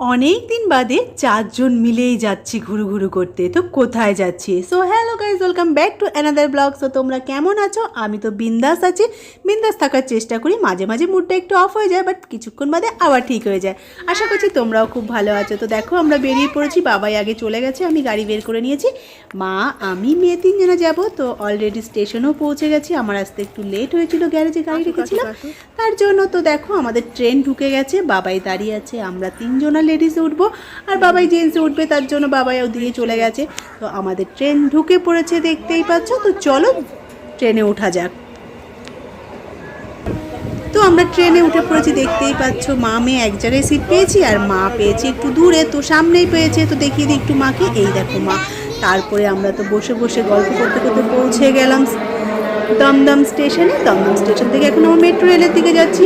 অনেক দিন বাদে চারজন মিলেই যাচ্ছি ঘুরু ঘুরু করতে। তো কোথায় যাচ্ছি? So hello guys welcome back to another blog so তোমরা কেমন আছো? আমি তো বিন্দাস আছি। বিন্দাস থাকার চেষ্টা করি। মাঝে মাঝে মুডটা একটু অফ হয়ে যায় বাট কিছুক্ষণ বাদে আবার ঠিক হয়ে যায়। আশা করছি তোমরাও খুব ভালো আছো। তো দেখো আমরা বেরিয়ে পড়েছি। বাবাই আগে চলে গেছে। আমি গাড়ি বের করে নিয়েছি। মা আমি মেয়ে তিনজনে যাব। তো অলরেডি স্টেশনেও পৌঁছে গেছি। আমার আসতে একটু লেট হয়েছিল। গ্যারেজে গাড়ি রেখেছিলাম তার জন্য তো দেখো আমাদের ট্রেন ঢুকে গেছে, বাবাই দাঁড়িয়ে আছে, আমরা তিনজনা লেডিসে উঠবো। আর বাবাই জেন্টসে উঠবে, তার জন্য বাবাই ওদিকে চলে গেছে। তো আমাদের ট্রেন ঢুকে পড়েছে দেখতেই পাচ্ছ, তো চলো ট্রেনে ওঠা যাক। তো আমরা ট্রেনে উঠে পড়েছি, দেখতেই পাচ্ছ, মা মেয়ে এক জায়গায় সিট পেয়েছি আর মা পেয়েছি একটু দূরে, তো সামনেই পেয়েছে, তো দেখিয়ে দিই একটু মাকে। এই দেখো মা, তারপরে আমরা তো বসে বসে গল্প করতে করতে পৌঁছে গেলাম। দমদম স্টেশনে দমদম স্টেশন থেকে এখন আমরা মেট্রো রেলের দিকে যাচ্ছি।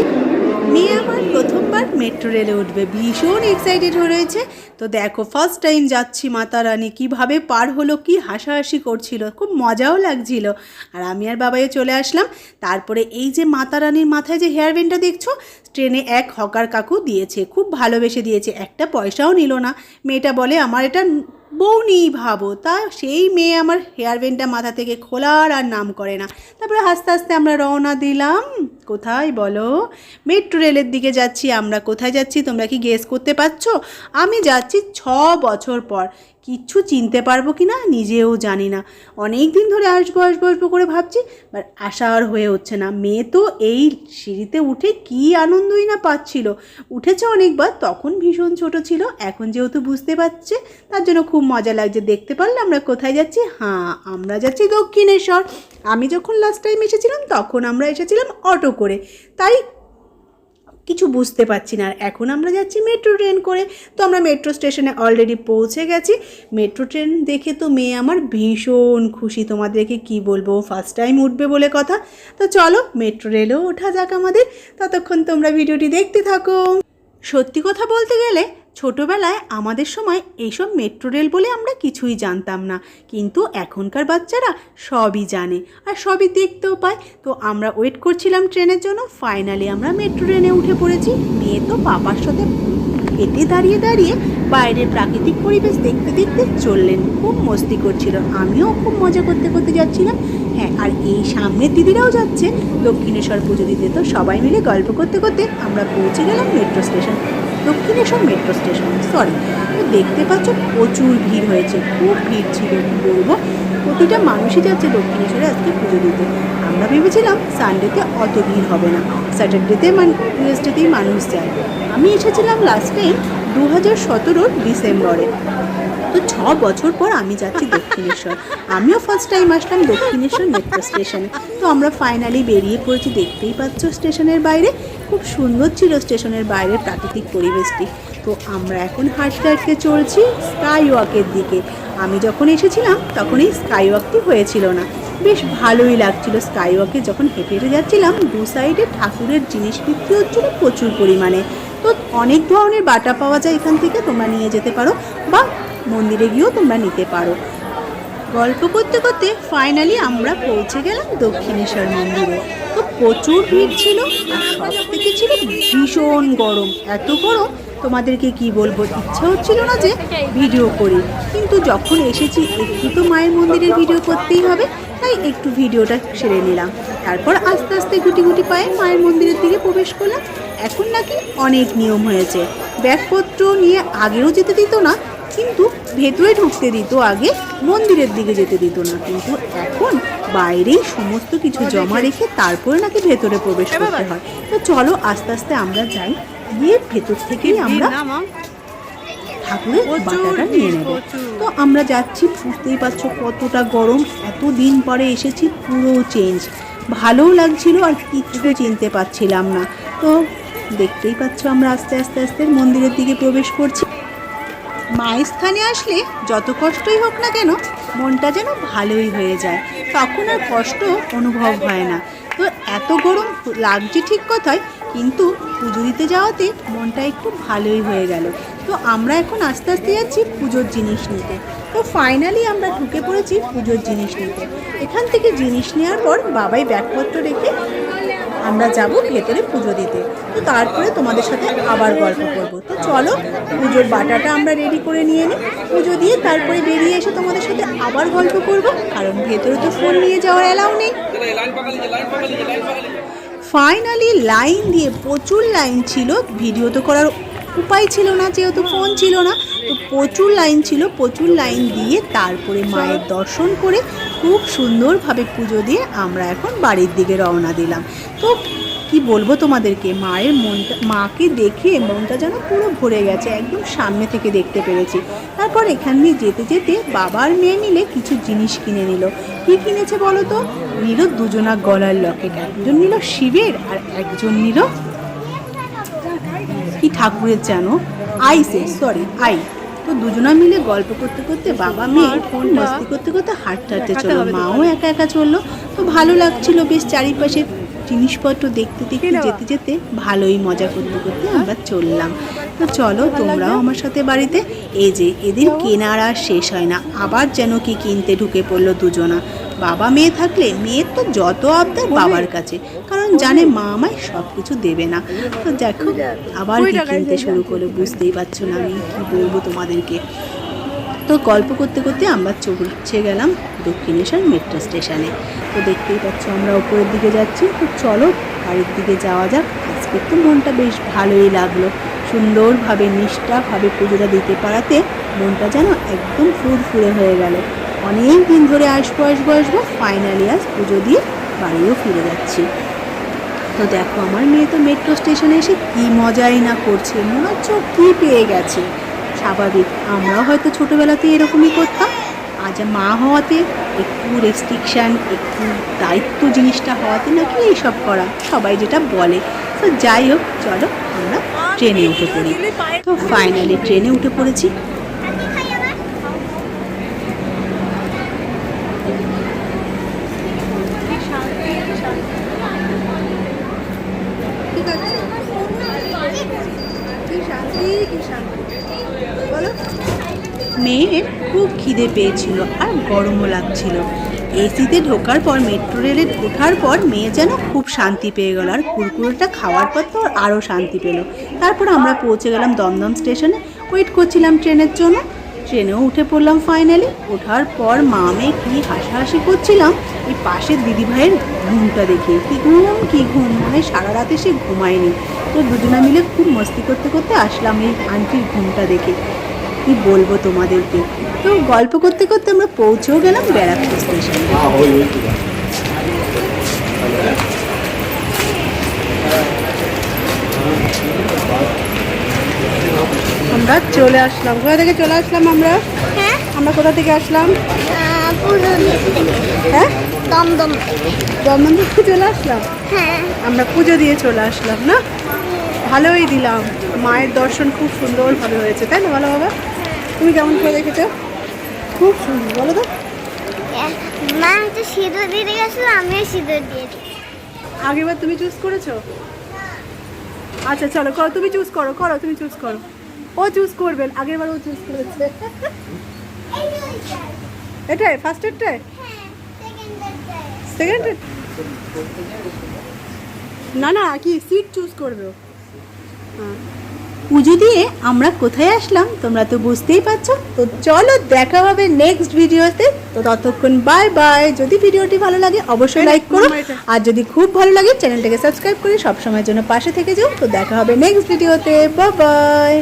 মেয়ে আমার প্রথমবার মেট্রো রেলে উঠবে। ভীষণ এক্সাইটেড হয়ে রয়েছে। তো দেখো ফার্স্ট টাইম যাচ্ছি মাতা রানী কীভাবে পার হলো, কি হাসাহাসি করছিল, খুব মজাও লাগছিল। আর আমি আর বাবাইও চলে আসলাম। তারপরে এই যে মাতা রানীর মাথায় যে হেয়ার ব্যান্ডটা দেখছ ট্রেনে এক হকার কাকু দিয়েছে, খুব ভালোবেসে দিয়েছে। একটা পয়সাও নিল না। মেয়েটা বলে, আমার এটা বউনি ভাবো। তা সেই মেয়ে আমার হেয়ার ব্যান্ডটা মাথা থেকে খোলার আর নাম করে না। তারপরে আস্তে আস্তে আমরা রওনা দিলাম। কোথায় বলো? মেট্রো রেলের দিকে যাচ্ছি, আমরা কোথায় যাচ্ছি? তোমরা কি গেস করতে পারছ? আমি যাচ্ছি ছ বছর পর। কিচ্ছু চিনতে পারব কি না নিজেও জানি না। অনেক দিন ধরে আসব আসব আসব করে ভাবছি বাট আশা আর হয়ে হচ্ছে না। মেয়ে তো এই সিঁড়িতে উঠে কি আনন্দই না পাচ্ছিল। উঠেছে অনেকবার, তখন ভীষণ ছোট ছিল, এখন যেহেতু বুঝতে পারছে, তার জন্য খুব মজা লাগছে। দেখতে পারলে আমরা কোথায় যাচ্ছি? হ্যাঁ আমরা যাচ্ছি দক্ষিণেশ্বর। আমি যখন লাস্ট টাইম এসেছিলাম, তখন আমরা এসেছিলাম অটো করে। তাই কিছু বুঝতে পারছি না। আর এখন আমরা যাচ্ছি মেট্রো ট্রেন করে। তো আমরা মেট্রো স্টেশনে অলরেডি পৌঁছে গেছি। মেট্রো ট্রেন দেখে তো মেয়ে আমার ভীষণ খুশি। তোমাদেরকে কি বলব? ফার্স্ট টাইম উঠবে বলে কথা। তো চলো মেট্রো রেলেও ওঠা যাক আমাদের। ততক্ষণ তোমরা ভিডিওটি দেখতে থাকো। সত্যি কথা বলতে গেলে ছোটোবেলায় আমাদের সময় এইসব মেট্রো রেল বলে আমরা কিছুই জানতাম না। কিন্তু এখনকার বাচ্চারা সবই জানে আর সবই দেখতেও পায়। তো আমরা ওয়েট করছিলাম ট্রেনের জন্য ফাইনালি আমরা মেট্রো ট্রেনে উঠে পড়েছি। মেয়ে তো পাপার সাথে হেঁটে দাঁড়িয়ে দাঁড়িয়ে বাইরের প্রাকৃতিক পরিবেশ দেখতে দেখতে চললেন। খুব মস্তি করছিল। আমিও খুব মজা করতে করতে যাচ্ছিলাম। হ্যাঁ আর এই সামনের দিদিরাও যাচ্ছে। দক্ষিণেশ্বর পুজো দিতে। তো সবাই মিলে গল্প করতে করতে আমরা পৌঁছে গেলাম metro station. Dakshineswar metro station. Sorry তো দেখতে পাচ্ছ প্রচুর ভিড় হয়েছে, খুব ভিড় ছিল বলব? প্রতিটা মানুষই যাচ্ছে দক্ষিণেশ্বরে আজকে পুজো দিতে। আমরা ভেবেছিলাম সানডেতে অত ভিড় হবে না স্যাটারডেতে মান টুয়েসডেতেই মানুষ যায় আমি এসেছিলাম লাস্ট টাইম দু হাজার সতেরোর ডিসেম্বরে। তো ছ বছর পর আমি যাচ্ছি দক্ষিণেশ্বর। আমিও ফার্স্ট টাইম আসলাম দক্ষিণেশ্বর মেট্রো স্টেশনে তো আমরা ফাইনালি বেরিয়ে পড়েছি, দেখতেই পাচ্ছ স্টেশনের বাইরে। খুব সুন্দর ছিল স্টেশনের বাইরের প্রাকৃতিক পরিবেশটি। তো আমরা এখন হাঁটতে হাঁটতে চলছি স্কাই ওয়াকের দিকে। আমি যখন এসেছিলাম তখন এই স্কাই ওয়াকটি হয়েছিল না। বেশ ভালোই লাগছিল স্কাই ওয়াকে যখন হেঁটে হেঁটে যাচ্ছিলাম, দু সাইডে ঠাকুরের জিনিস বিক্রি হচ্ছিল প্রচুর পরিমাণে। তো অনেক ধরনের বাটা পাওয়া যায় এখান থেকে, তোমরা নিয়ে যেতে পারো বা মন্দিরে গিয়েও তোমরা নিতে পারো। গল্প করতে করতে ফাইনালি আমরা পৌঁছে গেলাম দক্ষিণেশ্বর মন্দিরে। তো প্রচুর ভিড় ছিল আর সব থেকে ছিল ভীষণ গরম। এত গরম তোমাদেরকে কি বলব, ইচ্ছা হচ্ছিল না যে ভিডিও করি। কিন্তু যখন এসেছি, একটু তো মায়ের মন্দিরের ভিডিও করতেই হবে। তাই একটু ভিডিওটা সেরে নিলাম। তারপর আস্তে আস্তে গুটি গুটি পায়ে মায়ের মন্দিরের দিকে প্রবেশ করলাম। এখন নাকি অনেক নিয়ম হয়েছে। ব্যাগপত্র নিয়ে আগেও যেতে দিত না কিন্তু ভেতরে ঢুকতে দিত আগে মন্দিরের দিকে যেতে দিত না। কিন্তু এখন বাইরেই সমস্ত কিছু জমা রেখে তারপরে নাকি ভেতরে প্রবেশ করতে হয়। তো চলো আস্তে আস্তে আমরা যাই। গিয়ে ভেতর থেকেই আমরা ঠাকুরের বাটাটা নিয়ে নেব। তো আমরা যাচ্ছি, বুঝতেই পারছ কতটা গরম এত দিন পরে এসেছি, পুরো চেঞ্জ ভালোও লাগছিল আর কিচ্ছু চিনতে পারছিলাম না। তো দেখতেই পাচ্ছ আমরা আস্তে আস্তে আস্তে মন্দিরের দিকে প্রবেশ করছি। মায়ের স্থানে আসলে যত কষ্টই হোক না কেন, মনটা যেন ভালোই হয়ে যায়। তখন আর কষ্ট অনুভব হয় না। তো এত গরম লাগছে ঠিক কথাই কিন্তু পুজো দিতে যাওয়াতে মনটা একটু ভালোই হয়ে গেল। তো আমরা এখন আস্তে আস্তে যাচ্ছি পুজোর জিনিস নিতে। তো ফাইনালি আমরা ঢুকে পড়েছি পুজোর জিনিস নিতে। এখান থেকে জিনিস নেওয়ার পর বাবাই ব্যাগপত্র রেখে আমরা যাব ভেতরে পুজো দিতে। তো তারপরে তোমাদের সাথে আবার গল্প করব। তো চলো পুজোর বাটাটা আমরা রেডি করে নিয়ে নিই পুজো দিয়ে তারপরে বেরিয়ে এসে তোমাদের সাথে আবার গল্প করব। কারণ ভেতরে তো ফোন নিয়ে যাওয়ার অ্যালাউ নেই। ফাইনালি লাইন দিয়ে প্রচুর লাইন ছিল। ভিডিও তো করার উপায় ছিল না, যেহেতু ফোন ছিল না, তো প্রচুর লাইন ছিল, প্রচুর লাইন দিয়ে তারপরে মায়ের দর্শন করে খুব সুন্দরভাবে পুজো দিয়ে আমরা এখন বাড়ির দিকে রওনা দিলাম। তো কি বলব তোমাদেরকে, মায়ের মনটা, মাকে দেখে মনটা যেন পুরো ভরে গেছে, একদম সামনে থেকে দেখতে পেরেছি। তারপর এখান দিয়ে যেতে যেতে বাবার মেয়ে মিলে কিছু জিনিস কিনে নিল। কি কিনেছে বলো তো? নিল দুজনা গলার লকেট, একজন নিল শিবের আর একজন নিল কি ঠাকুরের যেন? আইসে সরি আই। তো দুজনা মিলে গল্প করতে করতে বাবা মেয়ে ফোন মস্তি করতে করতে হাঁটতে হাঁটতে চলল। মাও একা একা চলল। তো ভালো লাগছিল বেশ চারিপাশে জিনিসপত্র দেখতে দেখতে যেতে যেতে ভালোই মজা করতে করতে আমরা চললাম। তো চলো তোমরাও আমার সাথে বাড়িতে। এই যে এদের কেনার আর শেষ হয় না। আবার যেন কি কিনতে ঢুকে পড়ল দুজনা। বাবা মেয়ে থাকলে মেয়ের তো যত আবদার বাবার কাছে। জানে মা আমায় সব কিছু দেবে না তো দেখো আবার কিনতে শুরু করল বুঝতেই পারছ না আমি কি বলব তোমাদেরকে। তো গল্প করতে করতে আমরা চলছে গেলাম দক্ষিণেশ্বর মেট্রো স্টেশনে। তো দেখতেই পাচ্ছ আমরা উপরের দিকে যাচ্ছি তো চলো বাড়ির দিকে যাওয়া যাক। আজকে তো মনটা বেশ ভালোই লাগল। সুন্দরভাবে নিষ্ঠাভাবে পুজোটা দিতে পারাতে মনটা যেন একদম ফুরফুরে হয়ে গেল। অনেক দিন ধরে আসব আসব আসব ফাইনালি আজ পুজো দিয়ে বাড়িও ফিরে যাচ্ছি। তো দেখো আমার মেয়ে তো মেট্রো স্টেশনে এসে কি মজাই না করছে মনে হচ্ছে কী পেয়ে গেছে। স্বাভাবিক আমরাও হয়তো ছোটোবেলাতে এরকমই করতাম। আজ মা হওয়াতে একটু রেস্ট্রিকশান একটু দায়িত্ব জিনিসটা হওয়াতে নাকি এইসব করা সবাই যেটা বলে। তো যাই হোক চলো আমরা ট্রেনে উঠে পড়ি। তো ফাইনালি ট্রেনে উঠে পড়েছি মেয়ের খুব খিদে পেয়েছিল আর গরমও লাগছিল। এসিতে ঢোকার পর, মেট্রো রেলে ওঠার পর মেয়ে যেন খুব শান্তি পেয়ে গেল। আর কুরকুরোটা খাওয়ার পর তো আরও শান্তি পেল। তারপর আমরা পৌঁছে গেলাম দমদম স্টেশনে। ওয়েট করছিলাম ট্রেনের জন্য। ট্রেনেও উঠে পড়লাম ফাইনালি। ওঠার পর মা মেয়ে কী হাসাহাসি করছিলাম এই পাশের দিদিভাইয়ের ঘুমটা দেখে। কি ঘুম কি ঘুম? মানে সারা রাতে সে ঘুমায়নি। তো দুজনা মিলে খুব মস্তি করতে করতে আসলাম এই আন্টির ঘুমটা দেখে। কি বলব তোমাদেরকে? তো গল্প করতে করতে আমরা পৌঁছেও গেলাম ব্যারাকপুর স্টেশনে। আমরা চলে আসলাম। কোথা থেকে চলে আসলাম আমরা? হ্যাঁ? আমরা কোথা থেকে আসলাম? হ্যাঁ? দমদম। দমদম থেকে চলে আসলাম? হ্যাঁ। আমরা পুজো দিয়ে চলে আসলাম না? ভালোই দিলাম। মায়ের দর্শন খুব সুন্দরভাবে হয়েছে তাই না ভালো বাবা? তুমি কেমন করে দেখেছ? খুব সুন্দর বলো তো। মা হচ্ছে সিঁদুর দিতে গেছিল আমিও সিঁদুর দিয়েছি আগেরবার তুমি চুজ করেছ? আচ্ছা চলো করো তুমি চুজ করো করো তুমি চুজ করো। ও চুজ করবেন আগেরবার ও চুজ করেছে। এটাই ফার্স্ট এডটাই সেকেন্ড না না কি সিট চুজ করবে ও। হ্যাঁ। পুজো দিয়ে আমরা কোথায় আসলাম তোমরা তো বুঝতেই পারছ। তো চলো দেখা হবে নেক্সট ভিডিওতে তো ততক্ষণ বাই বাই যদি ভিডিওটি ভালো লাগে অবশ্যই লাইক করো। আর যদি খুব ভালো লাগে চ্যানেলটাকে সাবস্ক্রাইব করে সবসময়ের জন্য পাশে থেকে যাও। তো দেখা হবে নেক্সট ভিডিওতে বা বাই